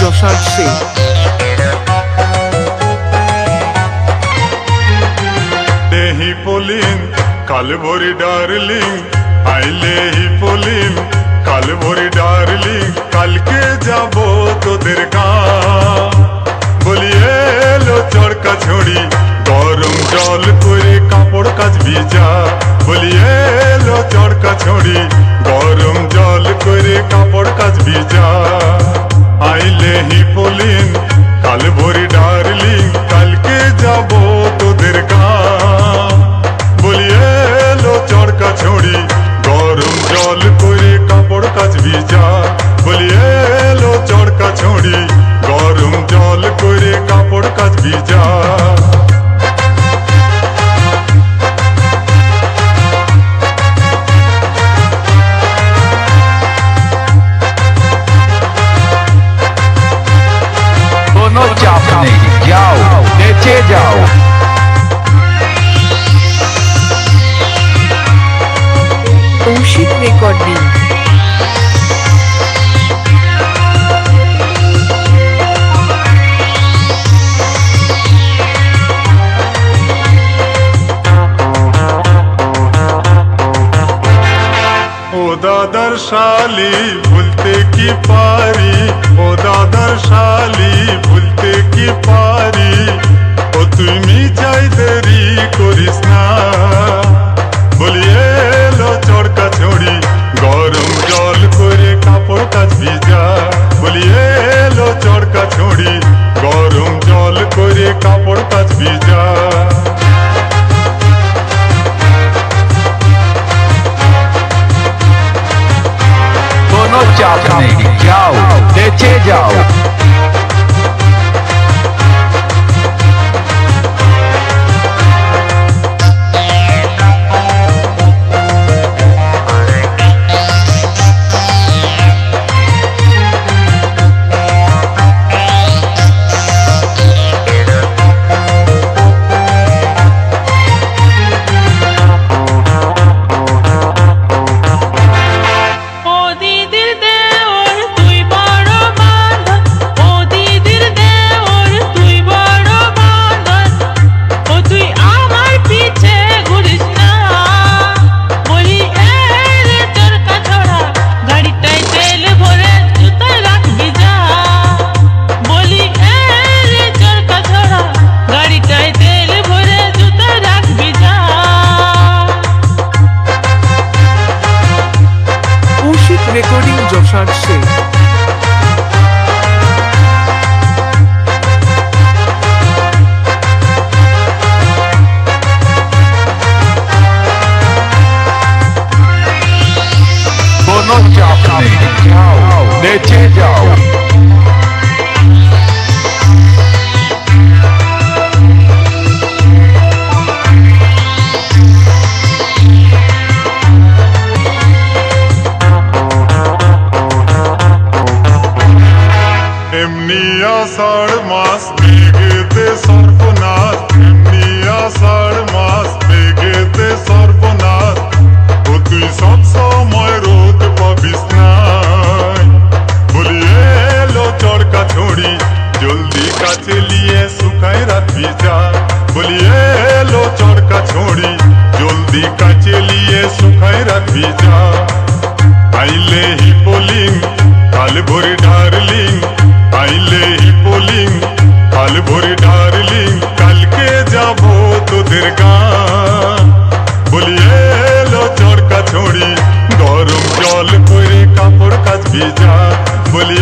যশার শেখ দেহি পলিন কাল ভরি ডার্লিং, আইলে হি পলিন কাল ভরি ডার্লিং, কালকে যাব তোদের গাঁ বলি এলো চড়কা ছড়ি গরম জল করে কাপড় কাজ ভিজা। বলি এলো চড়কা ছড়ি গরম জল করে কাপড় কাজ ভিজা। আইলে হি পলিন কাল ভরি ডার্লিং, কালকে যাব তোদের গাঁ বলি, এলো চড়কা ছড়ি, গরম জল করে কাপড় কাজ ভিজা বলি, এলো চড়কা ছড়ি, গরম জল করে কাপড় কাজ ভিজা রেকর্ডিং দাদার শালি, ভুলতে কি পারি? ও দাদার শালি, ভুলতে কি পারি? ও তুমি চাই দেরি করিস বলি এলো চড়কা ছড়ি গরম জল করে কাপড় কাজ ভিজা কোনো চাপ রেকর্ডিং যশার শেখ কোনো যা এলো চড়কা ছড়ি জলদি কাছে লিয়ে রাখবি যা আইলে হি পোলিং কাল ভরে ডার্লিং। আইলে হি পোলিং কাল ভরে ডার্লিং। কালকে যাব তোদের গাঁ বলি, এলো চড়কা ছড়ি গরম জল করে কাপড় কাজ ভিজা। বলি,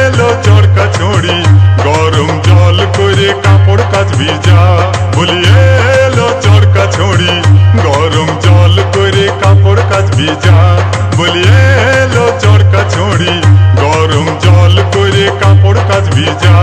এলো চড়কা ছড়ি গরম ভিজা বলি, এলো চরকা ছড়ি, গরম জল করে কাপড় কাজ ভিজা বলি, এলো চরকা ছড়ি, গরম জল করে কাপড় কাজ ভিজা